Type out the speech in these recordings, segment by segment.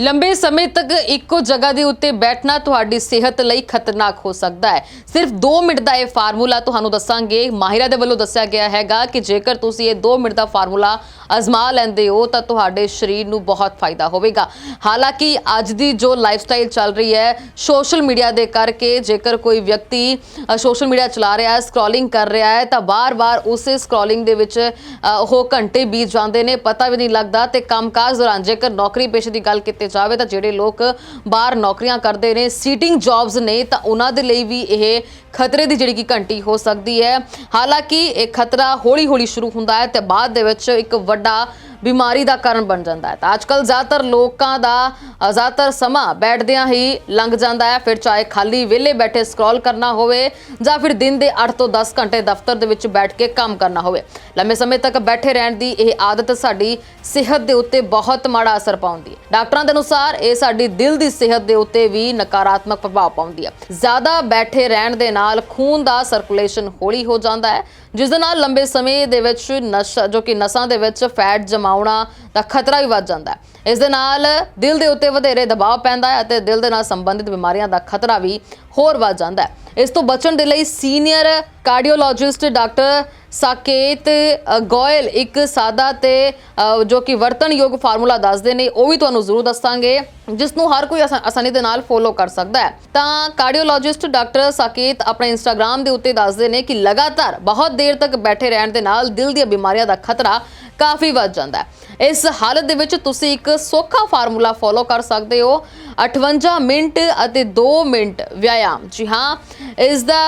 ਲੰਬੇ ਸਮੇਂ ਤੱਕ ਇੱਕੋ ਜਗ੍ਹਾ ਦੇ ਉੱਤੇ ਬੈਠਣਾ ਤੁਹਾਡੀ ਸਿਹਤ ਲਈ ਖਤਰਨਾਕ ਹੋ ਸਕਦਾ ਹੈ। ਸਿਰਫ 2 ਮਿੰਟ ਦਾ ਇਹ ਫਾਰਮੂਲਾ ਤੁਹਾਨੂੰ ਦੱਸਾਂਗੇ। ਮਾਹਿਰਾਂ ਦੇ ਵੱਲੋਂ ਦੱਸਿਆ ਗਿਆ ਹੈਗਾ ਕਿ ਜੇਕਰ ਤੁਸੀਂ ਇਹ 2 ਮਿੰਟ ਦਾ ਫਾਰਮੂਲਾ ਅਜ਼ਮਾ ਲੈਂਦੇ ਹੋ, ਤਾਂ ਤੁਹਾਡੇ ਸਰੀਰ ਨੂੰ ਬਹੁਤ ਫਾਇਦਾ ਹੋਵੇਗਾ। ਹਾਲਾਂਕਿ ਅੱਜ ਦੀ ਜੋ ਲਾਈਫਸਟਾਈਲ ਚੱਲ ਰਹੀ ਹੈ, ਸੋਸ਼ਲ ਮੀਡੀਆ ਦੇ ਕਰਕੇ ਜੇਕਰ ਕੋਈ ਵਿਅਕਤੀ ਸੋਸ਼ਲ ਮੀਡੀਆ ਚਲਾ ਰਿਹਾ ਹੈ ਸਕਰੋਲਿੰਗ ਕਰ ਰਿਹਾ ਹੈ, ਤਾਂ ਬਾਰ-ਬਾਰ ਉਸੇ ਸਕਰੋਲਿੰਗ ਦੇ ਵਿੱਚ ਉਹ ਘੰਟੇ ਬੀਤ ਜਾਂਦੇ ਨੇ, ਪਤਾ ਵੀ ਨਹੀਂ ਲੱਗਦਾ ਤੇ ਕੰਮਕਾਜ ਦੌਰਾਨ ਜੇਕਰ ਨੌਕਰੀ ਪੇਸ਼ੇ ਦੀ ਗੱਲ ਕੀਤੀ ਜਾਵੇ ਤਾਂ ਜਿਹੜੇ ਲੋਕ ਬਾਹਰ ਨੌਕਰੀਆਂ ਕਰਦੇ ਨੇ ਸੀਟਿੰਗ ਜੌਬਸ ਨੇ, ਤਾਂ ਉਹਨਾਂ ਦੇ ਲਈ ਵੀ ਇਹ ਖਤਰੇ ਦੀ ਜਿਹੜੀ ਕਿ ਘੰਟੀ ਹੋ ਸਕਦੀ ਹੈ। ਹਾਲਾਂਕਿ ਇਹ ਖਤਰਾ ਹੌਲੀ-ਹੌਲੀ ਸ਼ੁਰੂ ਹੁੰਦਾ ਹੈ ਤੇ ਬਾਅਦ ਦੇ ਵਿੱਚ ਇੱਕ ਵੱਡਾ ਬਿਮਾਰੀ ਦਾ ਕਾਰਨ ਬਣ ਜਾਂਦਾ ਹੈ। ਤਾਂ ਅੱਜਕੱਲ ਜ਼ਿਆਦਾਤਰ ਲੋਕਾਂ ਦਾ ਜ਼ਿਆਦਾਤਰ ਸਮਾਂ ਬੈਠਦਿਆਂ ਹੀ ਲੰਘ ਜਾਂਦਾ ਹੈ। ਫਿਰ ਚਾਹੇ ਖਾਲੀ ਵਿਹਲੇ ਬੈਠੇ ਸਕਰੋਲ ਕਰਨਾ ਹੋਵੇ ਜਾਂ ਫਿਰ ਦਿਨ ਦੇ 8 ਤੋਂ 10 ਘੰਟੇ ਦਫ਼ਤਰ ਦੇ ਵਿੱਚ ਬੈਠ ਕੇ ਕੰਮ ਕਰਨਾ ਹੋਵੇ। ਲੰਮੇ ਸਮੇਂ ਤੱਕ ਬੈਠੇ ਰਹਿਣ ਦੀ ਇਹ ਆਦਤ ਸਾਡੀ ਸਿਹਤ ਦੇ ਉੱਤੇ ਬਹੁਤ ਮਾੜਾ ਅਸਰ ਪਾਉਂਦੀ ਹੈ। ਡਾਕਟਰਾਂ ਦੇ ਅਨੁਸਾਰ ਇਹ ਸਾਡੀ ਦਿਲ ਦੀ ਸਿਹਤ ਦੇ ਉੱਤੇ ਵੀ ਨਕਾਰਾਤਮਕ ਪ੍ਰਭਾਵ ਪਾਉਂਦੀ ਹੈ। ਜ਼ਿਆਦਾ ਬੈਠੇ ਰਹਿਣ ਦੇ ਨਾਲ ਖੂਨ ਦਾ ਸਰਕੂਲੇਸ਼ਨ ਹੌਲੀ ਹੋ ਜਾਂਦਾ ਹੈ, ਜਿਸ ਦੇ ਨਾਲ ਲੰਬੇ ਸਮੇਂ ਦੇ ਵਿੱਚ ਨਸ਼ਾ ਜੋ ਕਿ ਨਸਾਂ ਦੇ ਵਿੱਚ ਫੈਟ ਜਮਾਉਣਾ ਦਾ ਖਤਰਾ ਵੀ ਵੱਧ ਜਾਂਦਾ ਹੈ। ਇਸ ਦੇ ਨਾਲ ਦਿਲ ਦੇ ਉੱਤੇ ਵਧੇਰੇ ਦਬਾਅ ਪੈਂਦਾ ਹੈ ਅਤੇ ਦਿਲ ਦੇ ਨਾਲ ਸੰਬੰਧਿਤ ਬਿਮਾਰੀਆਂ ਦਾ ਖਤਰਾ ਵੀ ਹੋਰ ਵੱਧ ਜਾਂਦਾ ਹੈ। ਇਸ ਤੋਂ ਬਚਣ ਦੇ ਲਈ senior cardiologist doctor Saket Goyal ਇੱਕ ਸਾਦਾ ਤੇ ਜੋ ਕਿ ਵਰਤਨਯੋਗ ਫਾਰਮੂਲਾ ਦੱਸਦੇ ਨੇ, ਉਹ ਵੀ ਤੁਹਾਨੂੰ ਜ਼ਰੂਰ ਦੱਸਾਂਗੇ, ਜਿਸ ਨੂੰ ਹਰ ਕੋਈ ਆਸਾਨੀ ਦੇ ਨਾਲ ਫੋਲੋ ਕਰ ਸਕਦਾ ਹੈ। ਤਾਂ ਕਾਰਡੀਓਲੋਜਿਸਟ ਡਾਕਟਰ ਸਾਕੇਤ ਆਪਣੇ ਇੰਸਟਾਗ੍ਰam ਦੇ ਉੱਤੇ ਦੱਸਦੇ ਨੇ ਕਿ ਲਗਾਤਾਰ ਬਹੁਤ ਦੇਰ ਤੱਕ ਬੈਠੇ ਰਹਿਣ ਦੇ ਨਾਲ ਦਿਲ ਦੀਆਂ ਬਿਮਾਰੀਆਂ ਦਾ ਖਤਰਾ ਕਾਫੀ ਵੱਧ ਜਾਂਦਾ ਹੈ। ਇਸ ਹਾਲਤ ਦੇ ਵਿੱਚ ਤੁਸੀਂ ਇੱਕ ਸੌਖਾ ਫਾਰਮੂਲਾ ਫੋਲੋ ਕਰ ਸਕਦੇ ਹੋ। 58 ਮਿੰਟ ਅਤੇ 2 ਮਿੰਟ ਵਿਆਇਆਮ ਜੀ ਹਾਂ, ਇਸ ਦਾ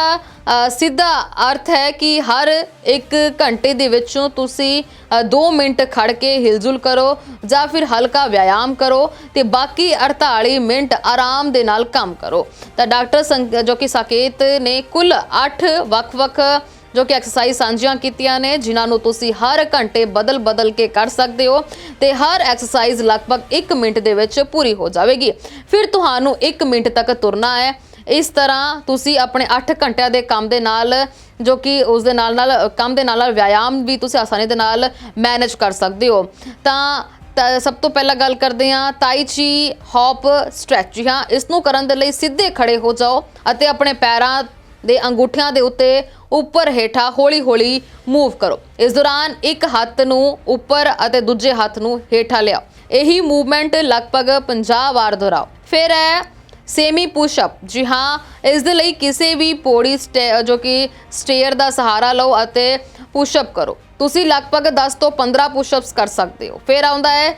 ਸਿੱਧਾ ਅਰਥ ਹੈ ਕਿ ਹਰ ਇੱਕ ਘੰਟੇ ਦੇ ਵਿੱਚੋਂ ਤੁਸੀਂ 2 ਮਿੰਟ ਖੜ ਕੇ ਹਿਲਜੁਲ ਕਰੋ ਜਾਂ ਫਿਰ ਹਲਕਾ ਵਿਆਇਆਮ ਕਰੋ ਤੇ ਬਾਕੀ 48 ਮਿੰਟ ਆਰਾਮ ਦੇ ਨਾਲ ਕੰਮ ਕਰੋ। ਤਾਂ ਡਾਕਟਰ ਸੰਕ- ਜੋ ਕਿ ਸਾਕੇਤ ਨੇ, ਕੁੱਲ 8 ਵੱਖ-ਵੱਖ ਜੋ ਕਿ ਐਕਸਰਸਾਈਜ਼ ਸਾਂਝੀਆਂ ਕੀਤੀਆਂ ਨੇ, ਜਿਨ੍ਹਾਂ ਨੂੰ ਤੁਸੀਂ ਹਰ ਘੰਟੇ ਬਦਲ-ਬਦਲ ਕੇ ਕਰ ਸਕਦੇ ਹੋ ਤੇ ਹਰ ਐਕਸਰਸਾਈਜ਼ ਲਗਭਗ 1 ਮਿੰਟ ਦੇ ਵਿੱਚ ਪੂਰੀ ਹੋ ਜਾਵੇਗੀ। ਫਿਰ ਤੁਹਾਨੂੰ 1 ਮਿੰਟ ਤੱਕ ਤੁਰਨਾ ਹੈ। ਇਸ ਤਰ੍ਹਾਂ ਤੁਸੀਂ ਆਪਣੇ 8 ਘੰਟਿਆਂ ਦੇ ਕੰਮ ਦੇ ਨਾਲ, ਜੋ ਕਿ ਉਸ ਦੇ ਨਾਲ ਨਾਲ, ਕੰਮ ਦੇ ਨਾਲ ਨਾਲ ਵਿਆਇਆਮ ਵੀ ਤੁਸੀਂ ਆਸਾਨੀ ਦੇ ਨਾਲ ਮੈਨੇਜ ਕਰ ਸਕਦੇ ਹੋ। ਤਾਂ ਤਾਂ, ਸਭ ਤੋਂ ਪਹਿਲਾਂ ਗੱਲ ਕਰਦੇ ਹਾਂ ਤਾਈਚੀ ਹੌਪ ਸਟ੍ਰੈਚ ਹਾਂ ਇਸ ਨੂੰ ਕਰਨ ਦੇ ਲਈ ਸਿੱਧੇ ਖੜੇ ਹੋ ਜਾਓ ਅਤੇ ਆਪਣੇ ਪੈਰਾਂ ਦੇ ਅੰਗੂਠਿਆਂ ਦੇ ਉੱਤੇ ਉੱਪਰ ਹੇਠਾਂ ਹੌਲੀ-ਹੌਲੀ ਮੂਵ ਕਰੋ। ਇਸ ਦੌਰਾਨ ਇੱਕ ਹੱਥ ਨੂੰ ਉੱਪਰ ਅਤੇ ਦੂਜੇ ਹੱਥ ਨੂੰ ਹੇਠਾਂ ਲਿਆਓ। ਇਹੀ ਮੂਵਮੈਂਟ ਲਗਭਗ 50 ਵਾਰ ਦੁਹਰਾਓ। ਫਿਰ ਹੈ ਸੇਮੀ ਪੁਸ਼ ਅਪ ਜੀ ਹਾਂ, ਇਸ ਦੇ ਲਈ ਕਿਸੇ ਵੀ ਪੌੜੀ ਸਟੇ- ਜੋ ਕਿ ਸਟੇਅਰ ਦਾ ਸਹਾਰਾ ਲਓ ਅਤੇ ਪੁਸ਼ ਅਪ ਕਰੋ। ਤੁਸੀਂ ਲਗਭਗ 10 ਤੋਂ 15 ਪੁਸ਼ ਅਪਸ ਕਰ ਸਕਦੇ ਹੋ। ਫਿਰ ਆਉਂਦਾ ਹੈ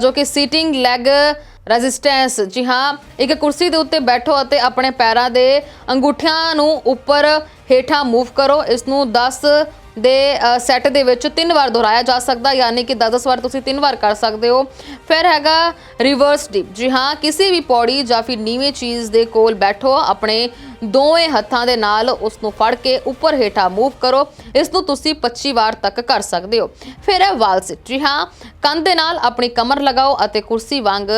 ਜੋ ਕਿ ਸੀਟਿੰਗ ਲੈਗ ਰੈਜ਼ਿਸਟੈਂਸ। ਜੀ ਹਾਂ, ਇੱਕ ਕੁਰਸੀ ਦੇ ਉੱਤੇ ਬੈਠੋ ਅਤੇ ਆਪਣੇ ਪੈਰਾਂ ਦੇ ਅੰਗੂਠਿਆਂ ਨੂੰ ਉੱਪਰ ਹੇਠਾਂ ਮੂਵ ਕਰੋ। ਇਸ ਨੂੰ 10 ਦੇ ਸੈੱਟ ਦੇ ਵਿੱਚ ਤਿੰਨ ਵਾਰ ਦੁਹਰਾਇਆ ਜਾ ਸਕਦਾ, ਯਾਨੀ ਕਿ 10-10 ਵਾਰ ਤੁਸੀਂ ਤਿੰਨ ਵਾਰ ਕਰ ਸਕਦੇ ਹੋ। ਫਿਰ ਹੈਗਾ ਰਿਵਰਸ ਡਿਪ। ਜੀ ਹਾਂ, ਕਿਸੇ ਵੀ ਪੌੜੀ ਜਾਂ ਫਿਰ ਨੀਵੇਂ ਚੀਜ਼ ਦੇ ਕੋਲ ਬੈਠੋ, ਆਪਣੇ ਦੋਵੇਂ ਹੱਥਾਂ ਦੇ ਨਾਲ ਉਸ ਨੂੰ ਫੜ ਕੇ ਉੱਪਰ ਹੇਠਾਂ ਮੂਵ ਕਰੋ। ਇਸ ਨੂੰ ਤੁਸੀਂ 25 ਵਾਰ ਤੱਕ ਕਰ ਸਕਦੇ ਹੋ। ਫਿਰ ਹੈ ਵਾਲ ਸਿਟ। ਜੀ ਹਾਂ ਕੰਧ ਦੇ ਨਾਲ ਆਪਣੀ ਕਮਰ ਲਗਾਓ ਅਤੇ ਕੁਰਸੀ ਵਾਂਗ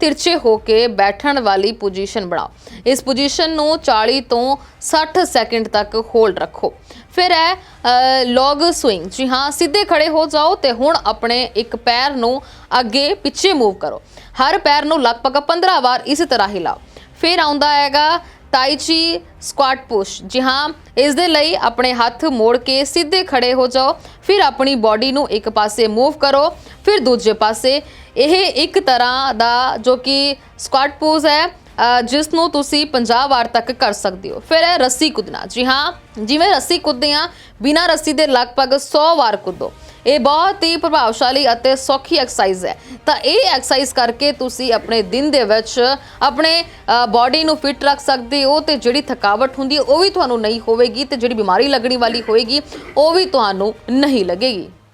ਤਿਰਛੇ ਹੋ ਕੇ ਬੈਠਣ ਵਾਲੀ ਪੋਜੀਸ਼ਨ ਬਣਾਓ। ਇਸ ਪੋਜੀਸ਼ਨ ਨੂੰ 40 ਤੋਂ 60 ਸੈਕਿੰਡ ਤੱਕ ਹੋਲਡ ਰੱਖੋ। ਫਿਰ ਹੈ ਲੌਗ ਸਵਿੰਗ। ਜੀ ਹਾਂ, ਸਿੱਧੇ ਖੜੇ ਹੋ ਜਾਓ ਤੇ ਹੁਣ ਆਪਣੇ ਇੱਕ ਪੈਰ ਨੂੰ ਅੱਗੇ ਪਿੱਛੇ ਮੂਵ ਕਰੋ। ਹਰ ਪੈਰ ਨੂੰ ਲਗਭਗ 15 ਵਾਰ ਇਸੇ ਤਰ੍ਹਾਂ ਹਿਲਾਓ। ਫਿਰ ਆਉਂਦਾ ਹੈਗਾ ਤਾਈਚੀ ਸਕੁਆਟ ਪੁਸ਼ ਜੀ ਹਾਂ, ਇਸ ਦੇ ਲਈ ਆਪਣੇ ਹੱਥ ਮੋੜ ਕੇ ਸਿੱਧੇ ਖੜੇ ਹੋ ਜਾਓ। ਫਿਰ ਆਪਣੀ ਬਾਡੀ ਨੂੰ ਇੱਕ ਪਾਸੇ ਮੂਵ ਕਰੋ। ਫਿਰ ਦੂਜੇ ਪਾਸੇ, ਇਹ ਇੱਕ ਤਰ੍ਹਾਂ ਦਾ ਜੋ ਕਿ ਸਕੁਆਟ ਪੋਜ਼ ਹੈ ਜਿਸ ਨੂੰ ਤੁਸੀਂ 50 ਵਾਰ ਤੱਕ ਕਰ ਸਕਦੇ ਹੋ। ਫਿਰ ਹੈ ਰੱਸੀ ਕੁੱਦਣਾ। ਜੀ ਹਾਂ, ਜਿਵੇਂ ਰੱਸੀ ਕੁੱਦਦੇ ਆ ਬਿਨਾਂ ਰੱਸੀ ਦੇ ਲਗਭਗ 100 ਵਾਰ ਕੁੱਦੋ। ਇਹ ਬਹੁਤ ਹੀ ਪ੍ਰਭਾਵਸ਼ਾਲੀ ਅਤੇ ਸੌਖੀ ਐਕਸਰਸਾਈਜ਼ ਹੈ। ਤਾਂ ਇਹ ਐਕਸਰਸਾਈਜ਼ ਕਰਕੇ ਤੁਸੀਂ ਆਪਣੇ ਦਿਨ ਦੇ ਵਿੱਚ ਆਪਣੇ ਬਾਡੀ ਨੂੰ ਫਿਟ ਰੱਖ ਸਕਦੇ ਹੋ ਤੇ ਜਿਹੜੀ ਥਕਾਵਟ ਹੁੰਦੀ ਹੈ ਉਹ ਵੀ ਤੁਹਾਨੂੰ ਨਹੀਂ ਹੋਵੇਗੀ ਤੇ ਜਿਹੜੀ ਬਿਮਾਰੀ ਲੱਗਣੀ ਵਾਲੀ ਹੋਏਗੀ ਉਹ ਵੀ ਤੁਹਾਨੂੰ ਨਹੀਂ ਲੱਗੇਗੀ।